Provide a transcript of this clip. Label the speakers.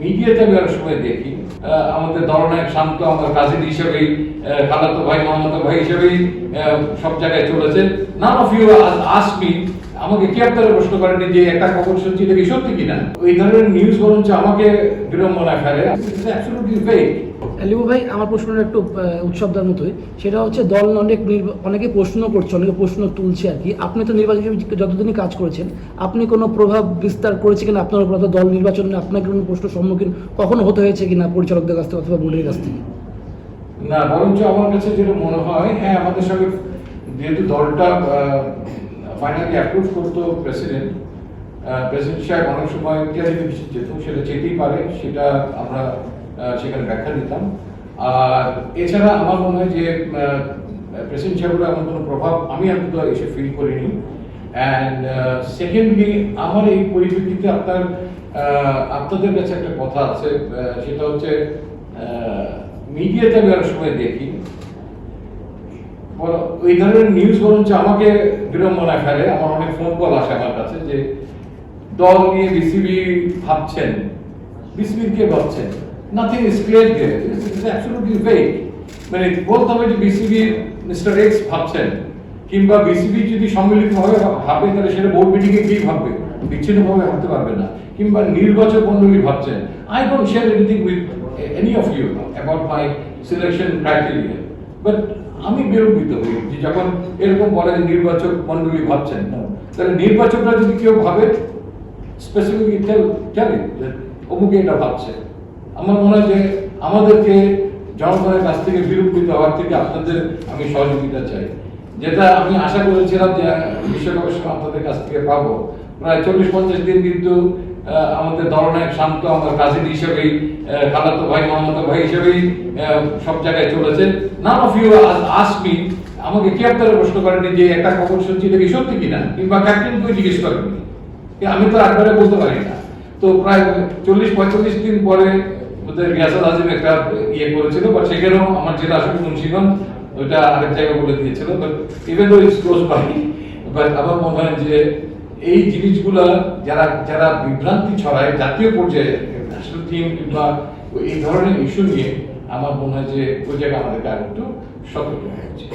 Speaker 1: মিডিয়াতে আমি অনেক সময় দেখি আমাদের দলনায়ক শান্ত আমার কাজিন হিসেবেই খালাতো ভাই, মামাতো ভাই হিসেবেই সব জায়গায় চলেছে নান অফ ইউ আসমি আমাকে কি আপনারা প্রশ্ন করেননি যে একটা খবর শুনছি এটা কি সত্যি কিনা? ওই ধরনের নিউজ বরঞ্চ আমাকে বিড়ম্বনায় ফেলে।
Speaker 2: লিবু ভাই আমার প্রশ্নটা একটু উৎসবদার মতোই। সেটা হচ্ছে দল অনেক অনেকে প্রশ্ন করছে অনেকে প্রশ্ন তুলছে আর কি। আপনি তো নির্বাচন যতদিনই কাজ করেছেন আপনি কোনো প্রভাব বিস্তার করেছে কিনা আপনার উপর? দল নির্বাচনে আপনাকে কোনো প্রশ্ন সম্মুখীন কখনো হতে হয়েছে কিনা পরিচালকদের কাছ থেকে অথবা বোর্ডের কাছ থেকে?
Speaker 1: না বরঞ্চ আমার কাছে যেটা মনে হয় হ্যাঁ আমাদের সঙ্গে যেহেতু দলটা ফাইনালি অ্যাপ্রুভ করতো প্রেসিডেন্ট প্রেসিডেন্ট সাহেব অনেক সময় ক্লারিফিকেশন যেত, সেটা যেতেই পারে, সেটা আমরা সেখানে ব্যাখ্যা দিতাম। আর এছাড়া আমার মনে হয় যে প্রেসিডেন্ট সাহেবের এমন কোনো প্রভাব আমি অন্তত এসে ফিল করিনি। অ্যান্ড সেকেন্ডলি আমার এই পরিপ্রেক্ষিতে আপনার আপনাদের কাছে একটা কথা আছে সেটা হচ্ছে মিডিয়াতে আমি অনেক সময় দেখি ওই ধরনের নিউজ বরঞ্চ আমাকে বিড়ম্বনায় ফেলে আমার অনেক ফোন কল আসে আমার কাছে যে, দল নিয়ে বিসিবি ভাবছেন বিসিবির কে ভাবছেন? Nothing is clear there it's মানে বলতে হবে যে বিসিবি মিস্টার এক্স ভাবছেন, কিংবা বিসিবি যদি সম্মিলিতভাবে ভাবে, তাহলে সেটা বোর্ড মিটিংয়ে গিয়ে ভাববে, বিচ্ছিন্নভাবে ভাবতে পারবে না, কিংবা নির্বাচক মন্ডলী ভাবছেন। I don't share anything with any of you about my selection criteria but আমি বিরোধিত হই, যে যখন এরকম বলে নির্বাচক মন্ডলী ভাবছেন, না। তাহলে নির্বাচকরা যদি কেউ ভাবে স্পেসিফিকলি টেল টেল অমুকে এটা ভাবছে। আমার মনে হয় যে আমাদেরকে জনগণের কাছ থেকে বিরোধিত হওয়ার থেকে আপনাদের আমি সহযোগিতা চাই। যেটা আমি আশা করেছিলাম যে বিশ্ব গবেষণা আপনাদের কাছ থেকে পাবো। প্রায় চল্লিশ পঞ্চাশ দিন কিন্তু আমাদের দলনায়ক শান্ত আমার কাজিন হিসেবেই খালাতো ভাই, মামাতো ভাই হিসেবেই সব জায়গায় চলেছে নান অফ ইউ আসমি আমাকে কি আপনারা প্রশ্ন করেননি যে একটা খবর শুনছি এটা কি সত্যি কিনা? কিংবা ক্যাপ্টেনকে জিজ্ঞেস করেননি? আমি তো একবারে বলতে পারি না। তো প্রায় চল্লিশ, পঁয়তাল্লিশ দিন পরে ওদের রিয়াসাদ আজিম একটা ইয়ে করেছিল, বা সেখানেও আমার জেলা আসলে মুন্সিগঞ্জ, ওইটা আরেক জায়গায় বলে দিয়েছিল। But even though it's close by but আমার মনে হয় যে এই জিনিসগুলা যারা যারা বিভ্রান্তি ছড়ায়, জাতীয় পর্যায়ে ন্যাশনাল টিম কিংবা এই ধরনের ইস্যু নিয়ে আমার মনে হয় যে ওই জায়গায় আমাদেরকে আর একটু সতর্ক উচিত।